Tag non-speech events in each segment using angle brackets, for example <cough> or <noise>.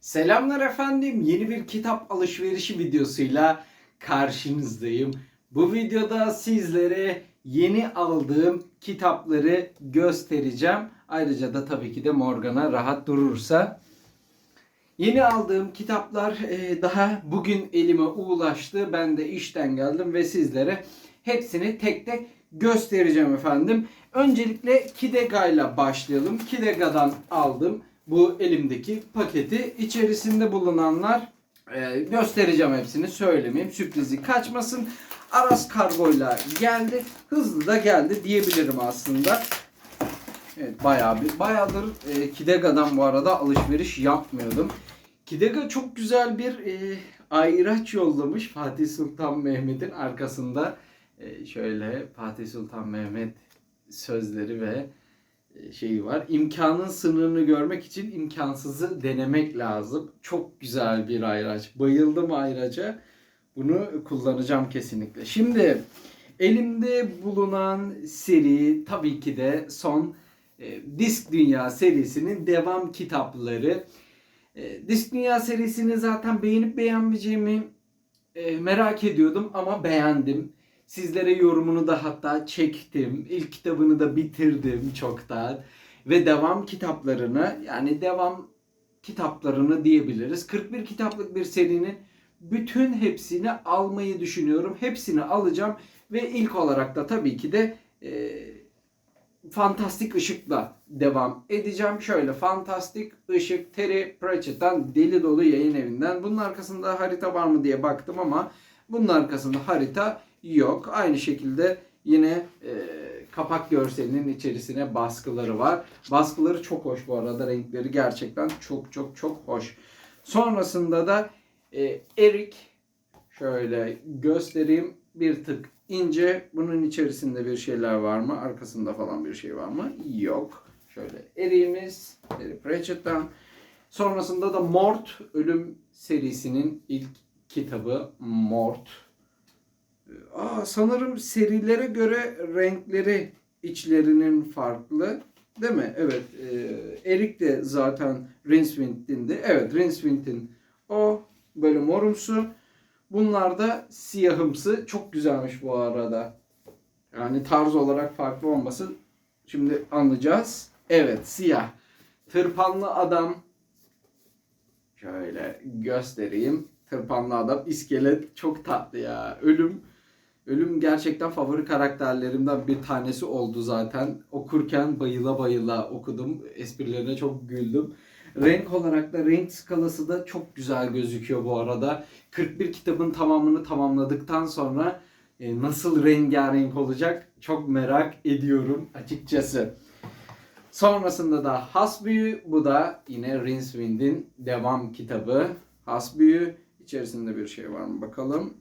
Selamlar efendim. Yeni bir kitap alışverişi videosuyla karşınızdayım. Bu videoda sizlere yeni aldığım kitapları göstereceğim. Ayrıca da tabii ki de Morgana rahat durursa. Yeni aldığım kitaplar e, daha bugün elime ulaştı. Ben de işten geldim ve sizlere hepsini tek tek göstereceğim efendim. Öncelikle Kidega ile başlayalım. Kidega'dan aldım bu elimdeki paketi. İçerisinde bulunanlar e, göstereceğim hepsini söylemeyeyim. Sürprizi kaçmasın. Aras kargoyla geldi. Hızlı da geldi diyebilirim aslında. Evet bayağı bir bayağıdır e, Kidega'dan bu arada alışveriş yapmıyordum. Kidega çok güzel bir e, ayraç yollamış Fatih Sultan Mehmet'in arkasında e, şöyle Fatih Sultan Mehmet sözleri ve şeyi var. İmkanın sınırını görmek için imkansızı denemek lazım. Çok güzel bir ayraç. Bayıldım ayraca. Bunu kullanacağım kesinlikle. Şimdi elimde bulunan seri tabii ki de son e, Disk Dünya serisinin devam kitapları. E, Disk Dünya serisini zaten beğenip beğenmeyeceğimi e, merak ediyordum ama beğendim. Sizlere yorumunu da hatta çektim. İlk kitabını da bitirdim çoktan. Ve devam kitaplarını yani devam kitaplarını diyebiliriz. 41 kitaplık bir serinin bütün hepsini almayı düşünüyorum. Hepsini alacağım ve ilk olarak da tabii ki de e, Fantastik Işık'la devam edeceğim. Şöyle Fantastik Işık Terry Pratchett'tan Deli Dolu Yayın Evi'nden. Bunun arkasında harita var mı diye baktım ama bunun arkasında harita yok. Aynı şekilde yine e, kapak görselinin içerisine baskıları var. Baskıları çok hoş bu arada. Renkleri gerçekten çok çok çok hoş. Sonrasında da e, Erik şöyle göstereyim. Bir tık ince. Bunun içerisinde bir şeyler var mı? Arkasında falan bir şey var mı? Yok. Şöyle eriğimiz. Terry Pratchett'tan. Sonrasında da Mort Ölüm serisinin ilk kitabı Mort. Aa, sanırım serilere göre renkleri içlerinin farklı. Değil mi? Evet. E, Erik de zaten Rinswind'indi. Evet Rinswind'in o böyle morumsu. Bunlar da siyahımsı. Çok güzelmiş bu arada. Yani tarz olarak farklı olması şimdi anlayacağız. Evet siyah. Tırpanlı adam. Şöyle göstereyim. Tırpanlı adam. iskelet çok tatlı ya. Ölüm. Ölüm gerçekten favori karakterlerimden bir tanesi oldu zaten. Okurken bayıla bayıla okudum. Esprilerine çok güldüm. Renk olarak da renk skalası da çok güzel gözüküyor bu arada. 41 kitabın tamamını tamamladıktan sonra e, nasıl rengarenk olacak çok merak ediyorum açıkçası. Sonrasında da Has Büyü. Bu da yine Rinswind'in devam kitabı. Has Büyü. İçerisinde bir şey var mı bakalım.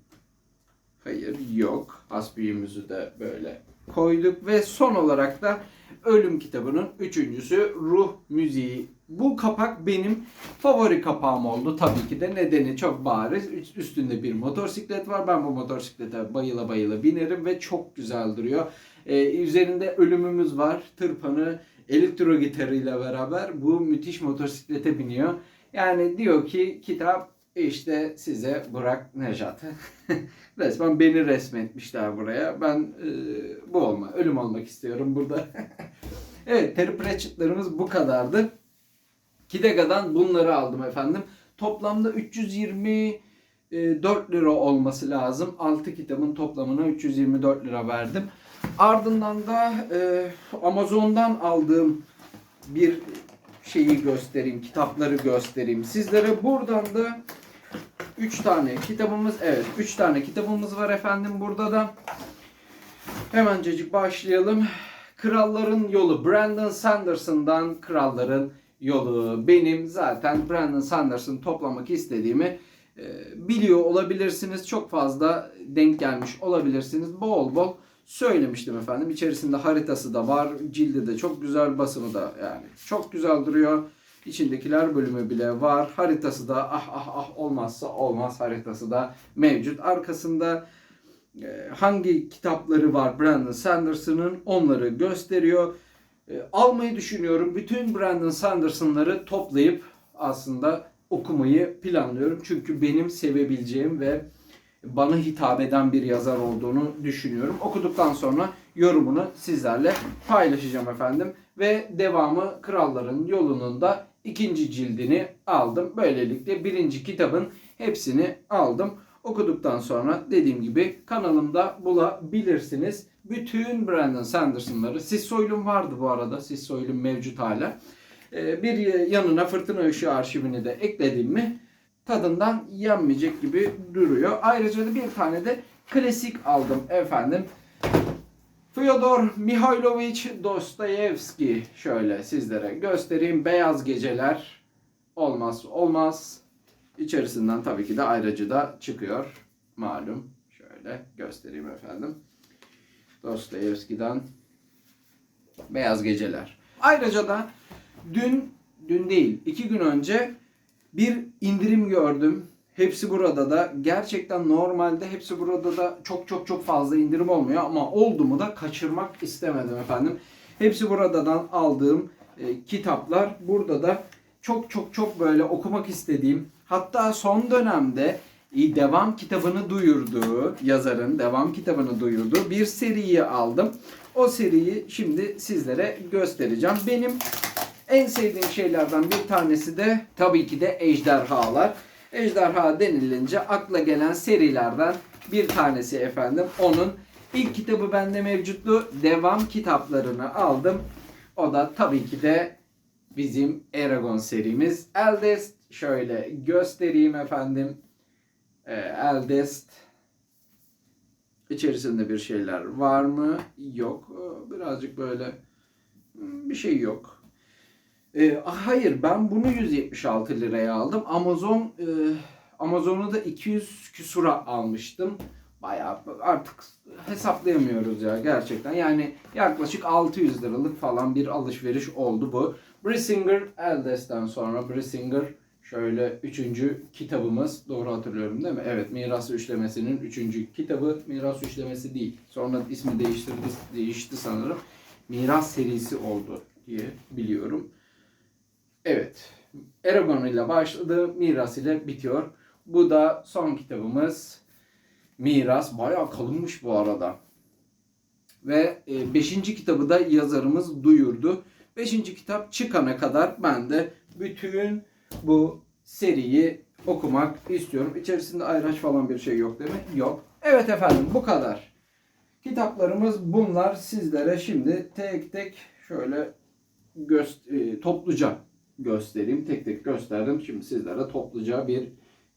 Hayır yok. Has de böyle koyduk. Ve son olarak da Ölüm kitabının üçüncüsü Ruh Müziği. Bu kapak benim favori kapağım oldu tabii ki de. Nedeni çok bariz. Üst- Üstünde bir motosiklet var. Ben bu motosiklete bayıla bayıla binerim ve çok güzel duruyor. Ee, üzerinde ölümümüz var. Tırpanı elektro gitarıyla beraber bu müthiş motosiklete biniyor. Yani diyor ki kitap işte size Burak Nejat. <laughs> Resmen beni resmetmişler buraya. Ben e, bu olma, ölüm olmak istiyorum burada. <laughs> evet, Terry Pratchett'larımız bu kadardı. Kidega'dan bunları aldım efendim. Toplamda 324 lira olması lazım. 6 kitabın toplamına 324 lira verdim. Ardından da e, Amazon'dan aldığım bir şeyi göstereyim, kitapları göstereyim sizlere. Buradan da 3 tane kitabımız, evet 3 tane kitabımız var efendim burada da. Hemencecik başlayalım. Kralların Yolu Brandon Sanderson'dan Kralların Yolu. Benim zaten Brandon Sanders'ın toplamak istediğimi e, biliyor olabilirsiniz. Çok fazla denk gelmiş olabilirsiniz. Bol bol söylemiştim efendim. İçerisinde haritası da var. Cildi de çok güzel. Basımı da yani çok güzel duruyor. İçindekiler bölümü bile var. Haritası da ah ah ah olmazsa olmaz haritası da mevcut. Arkasında e, hangi kitapları var Brandon Sanderson'ın onları gösteriyor. E, almayı düşünüyorum. Bütün Brandon Sanderson'ları toplayıp aslında okumayı planlıyorum. Çünkü benim sevebileceğim ve bana hitap eden bir yazar olduğunu düşünüyorum. Okuduktan sonra yorumunu sizlerle paylaşacağım efendim. Ve devamı Kralların Yolu'nun da ikinci cildini aldım. Böylelikle birinci kitabın hepsini aldım. Okuduktan sonra dediğim gibi kanalımda bulabilirsiniz. Bütün Brandon Sanderson'ları. Sis Soylum vardı bu arada. Sis Soylum mevcut hala. Ee, Bir yanına Fırtına Işığı arşivini de ekledim mi tadından yenmeyecek gibi duruyor. Ayrıca da bir tane de klasik aldım efendim. Fyodor Mihailovich Dostoyevski şöyle sizlere göstereyim. Beyaz Geceler olmaz olmaz. İçerisinden tabii ki de ayrıcı da çıkıyor. Malum. Şöyle göstereyim efendim. Dostoyevski'den Beyaz Geceler. Ayrıca da dün, dün değil, iki gün önce bir indirim gördüm. Hepsi burada da gerçekten normalde hepsi burada da çok çok çok fazla indirim olmuyor ama oldu mu da kaçırmak istemedim efendim. Hepsi buradan aldığım e, kitaplar burada da çok çok çok böyle okumak istediğim hatta son dönemde e, devam kitabını duyurduğu yazarın devam kitabını duyurduğu bir seriyi aldım. O seriyi şimdi sizlere göstereceğim. Benim en sevdiğim şeylerden bir tanesi de tabii ki de ejderhalar. Ejderha denilince akla gelen serilerden bir tanesi efendim. Onun ilk kitabı bende mevcuttu. Devam kitaplarını aldım. O da tabii ki de bizim Eragon serimiz. Eldest şöyle göstereyim efendim. Ee, Eldest içerisinde bir şeyler var mı? Yok. Ee, Birazcık böyle hmm, bir şey yok. Ee, hayır ben bunu 176 liraya aldım. Amazon e, Amazon'u da 200 küsura almıştım. Bayağı artık hesaplayamıyoruz ya gerçekten. Yani yaklaşık 600 liralık falan bir alışveriş oldu bu. Brisinger Eldest'ten sonra Brisinger şöyle üçüncü kitabımız. Doğru hatırlıyorum değil mi? Evet Miras Üçlemesi'nin üçüncü kitabı. Miras Üçlemesi değil. Sonra ismi değiştirdi, değişti sanırım. Miras serisi oldu diye biliyorum. Evet. Eragon ile başladı. Miras ile bitiyor. Bu da son kitabımız. Miras. Bayağı kalınmış bu arada. Ve 5. kitabı da yazarımız duyurdu. 5. kitap çıkana kadar ben de bütün bu seriyi okumak istiyorum. İçerisinde ayraç falan bir şey yok değil mi? Yok. Evet efendim bu kadar. Kitaplarımız bunlar. Sizlere şimdi tek tek şöyle göst- e, topluca göstereyim. Tek tek gösterdim. Şimdi sizlere topluca bir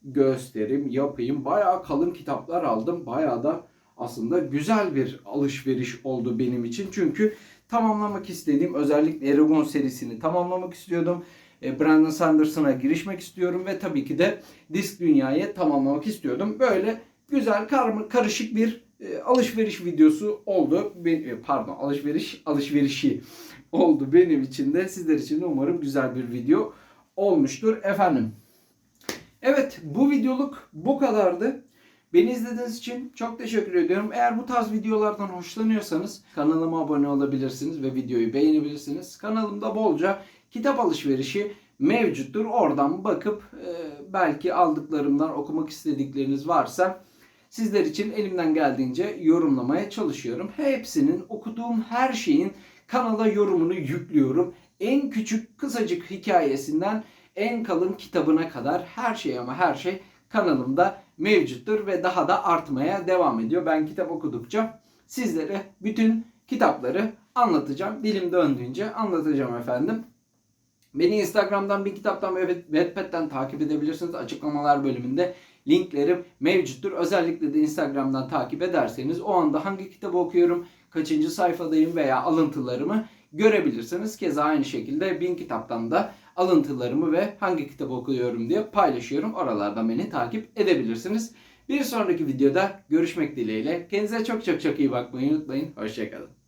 gösterim yapayım. Bayağı kalın kitaplar aldım. Bayağı da aslında güzel bir alışveriş oldu benim için. Çünkü tamamlamak istediğim özellikle Eragon serisini tamamlamak istiyordum. E, Brandon Sanderson'a girişmek istiyorum ve tabii ki de Disk Dünya'yı tamamlamak istiyordum. Böyle güzel kar- karışık bir e, alışveriş videosu oldu. E, pardon alışveriş alışverişi oldu benim için de. Sizler için de umarım güzel bir video olmuştur efendim. Evet bu videoluk bu kadardı. Beni izlediğiniz için çok teşekkür ediyorum. Eğer bu tarz videolardan hoşlanıyorsanız kanalıma abone olabilirsiniz ve videoyu beğenebilirsiniz. Kanalımda bolca kitap alışverişi mevcuttur. Oradan bakıp e, belki aldıklarımdan okumak istedikleriniz varsa sizler için elimden geldiğince yorumlamaya çalışıyorum. Hepsinin okuduğum her şeyin kanala yorumunu yüklüyorum. En küçük kısacık hikayesinden en kalın kitabına kadar her şey ama her şey kanalımda mevcuttur ve daha da artmaya devam ediyor. Ben kitap okudukça sizlere bütün kitapları anlatacağım. Dilim döndüğünce anlatacağım efendim. Beni Instagram'dan, bir kitaptan ve Wattpad'den takip edebilirsiniz. Açıklamalar bölümünde linklerim mevcuttur. Özellikle de Instagram'dan takip ederseniz o anda hangi kitabı okuyorum, kaçıncı sayfadayım veya alıntılarımı görebilirsiniz. Keza aynı şekilde bin kitaptan da alıntılarımı ve hangi kitabı okuyorum diye paylaşıyorum. Oralardan beni takip edebilirsiniz. Bir sonraki videoda görüşmek dileğiyle. Kendinize çok çok çok iyi bakmayı unutmayın. Hoşçakalın.